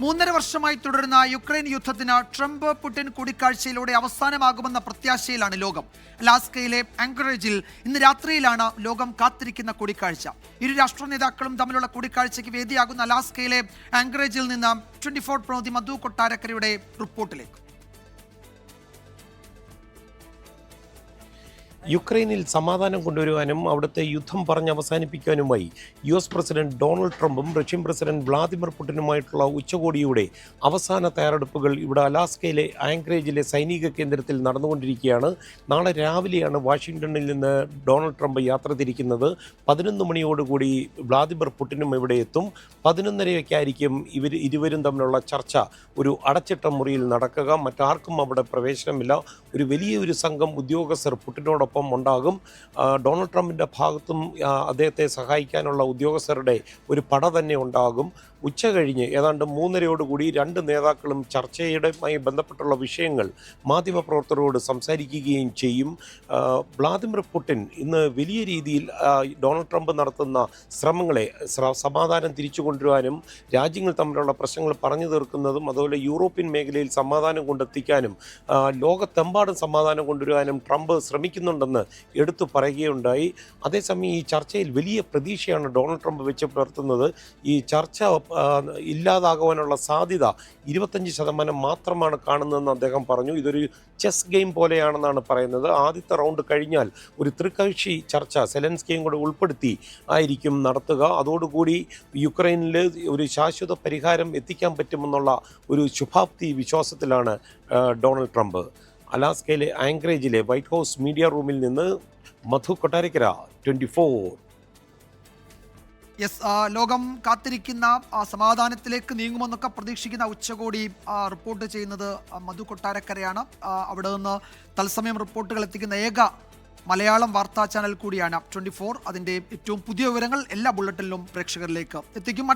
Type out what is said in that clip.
മൂന്നര വർഷമായി തുടരുന്ന യുക്രൈൻ യുദ്ധത്തിന് ട്രംപ് പുടിൻ കൂടിക്കാഴ്ചയിലൂടെ അവസാനമാകുമെന്ന പ്രത്യാശയിലാണ് ലോകം. അലാസ്കയിലെ ആങ്കറേജിൽ ഇന്ന് രാത്രിയിലാണ് ലോകം കാത്തിരിക്കുന്ന കൂടിക്കാഴ്ച. ഇരു രാഷ്ട്ര നേതാക്കളും തമ്മിലുള്ള കൂടിക്കാഴ്ചയ്ക്ക് വേദിയാകുന്ന അലാസ്കയിലെ ആങ്കറേജിൽ നിന്ന് ട്വന്റി ഫോർ പ്രതിനിധി മധു കൊട്ടാരക്കരയുടെ റിപ്പോർട്ടിലേക്ക്. യുക്രൈനിൽ സമാധാനം കൊണ്ടുവരുവാനും അവിടുത്തെ യുദ്ധം പറഞ്ഞ് അവസാനിപ്പിക്കാനുമായി യു എസ് പ്രസിഡന്റ് ഡൊണാൾഡ് ട്രംപും റഷ്യൻ പ്രസിഡന്റ് വ്ളാദിമിർ പുടിനുമായിട്ടുള്ള ഉച്ചകോടിയുടെ അവസാന തയ്യാറെടുപ്പുകൾ ഇവിടെ അലാസ്കയിലെ ആങ്കറേജിലെ സൈനിക കേന്ദ്രത്തിൽ നടന്നുകൊണ്ടിരിക്കുകയാണ്. നാളെ രാവിലെയാണ് വാഷിംഗ്ടണിൽ നിന്ന് ഡൊണാൾഡ് ട്രംപ് യാത്ര തിരിക്കുന്നത്. പതിനൊന്ന് മണിയോടുകൂടി വ്ളാദിമിർ പുടിനും ഇവിടെ എത്തും. പതിനൊന്നരയൊക്കെ ആയിരിക്കും ഇവർ ഇരുവരും തമ്മിലുള്ള ചർച്ച. ഒരു അടച്ചിട്ട മുറിയിൽ നടക്കുക മറ്റാർക്കും അവിടെ പ്രവേശനമില്ല. ഒരു വലിയൊരു സംഘം ഉദ്യോഗസ്ഥർ പുടിനോടൊപ്പം ഉണ്ടാകും. ആ, ഡൊണാൾഡ് ട്രംപിന്റെ ഭാഗത്തും അദ്ദേഹത്തെ സഹായിക്കാനുള്ള ഉദ്യോഗസ്ഥരുടെ ഒരു പട തന്നെ ഉണ്ടാകും. ഉച്ച കഴിഞ്ഞ് ഏതാണ്ട് മൂന്നരയോടുകൂടി രണ്ട് നേതാക്കളും ചർച്ചയുമായി ബന്ധപ്പെട്ടുള്ള വിഷയങ്ങൾ മാധ്യമപ്രവർത്തകരോട് സംസാരിക്കുകയും ചെയ്യും. വ്ളാദിമിർ പുടിൻ ഇന്ന് വലിയ രീതിയിൽ ഡൊണാൾഡ് ട്രംപ് നടത്തുന്ന ശ്രമങ്ങളെ സമാധാനം തിരിച്ചു കൊണ്ടുവരാനും രാജ്യങ്ങൾ തമ്മിലുള്ള പ്രശ്നങ്ങൾ പറഞ്ഞു തീർക്കുന്നതും അതുപോലെ യൂറോപ്യൻ മേഖലയിൽ സമാധാനം കൊണ്ടെത്തിക്കാനും ലോകത്തെമ്പാടും സമാധാനം കൊണ്ടുവരാനും ട്രംപ് ശ്രമിക്കുന്നുണ്ടെന്ന് എടുത്തു പറയുകയുണ്ടായി. അതേസമയം ഈ ചർച്ചയിൽ വലിയ പ്രതീക്ഷയാണ് ഡൊണാൾഡ് ട്രംപ് വെച്ച് പുലർത്തുന്നത്. ഈ ചർച്ച ഇല്ലാതാകുവാനുള്ള സാധ്യത ഇരുപത്തഞ്ച് ശതമാനം മാത്രമാണ് കാണുന്നതെന്ന് അദ്ദേഹം പറഞ്ഞു. ഇതൊരു ചെസ് ഗെയിം പോലെയാണെന്നാണ് പറയുന്നത്. ആദ്യത്തെ റൗണ്ട് കഴിഞ്ഞാൽ ഒരു ത്രികക്ഷി ചർച്ച സെലൻസ്കിയും കൂടെ ഉൾപ്പെടുത്തി ആയിരിക്കും നടത്തുക. അതോടുകൂടി യുക്രൈനിൽ ഒരു ശാശ്വത പരിഹാരം എത്തിക്കാൻ പറ്റുമെന്നുള്ള ഒരു ശുഭാപ്തി വിശ്വാസത്തിലാണ് ഡൊണാൾഡ് ട്രംപ്. അലാസ്കയിലെ ആങ്കറേജിലെ വൈറ്റ് ഹൗസ് മീഡിയ റൂമിൽ നിന്ന് Madhu Kottarakkara twenty four news ലോകം കാത്തിരിക്കുന്ന സമാധാനത്തിലേക്ക് നീങ്ങുമെന്നൊക്കെ പ്രതീക്ഷിക്കുന്ന ഉച്ചകോടി റിപ്പോർട്ട് ചെയ്യുന്നത് മധു കൊട്ടാരക്കരയാണ്. അവിടെ നിന്ന് തത്സമയം റിപ്പോർട്ടുകൾ എത്തിക്കുന്ന ഏക മലയാളം വാർത്താ ചാനൽ കൂടിയാണ് ട്വന്റി ഫോർ അതിന്റെ ഏറ്റവും പുതിയ വിവരങ്ങൾ എല്ലാ ബുള്ളറ്റിനിലും പ്രേക്ഷകരിലേക്ക് എത്തിക്കും.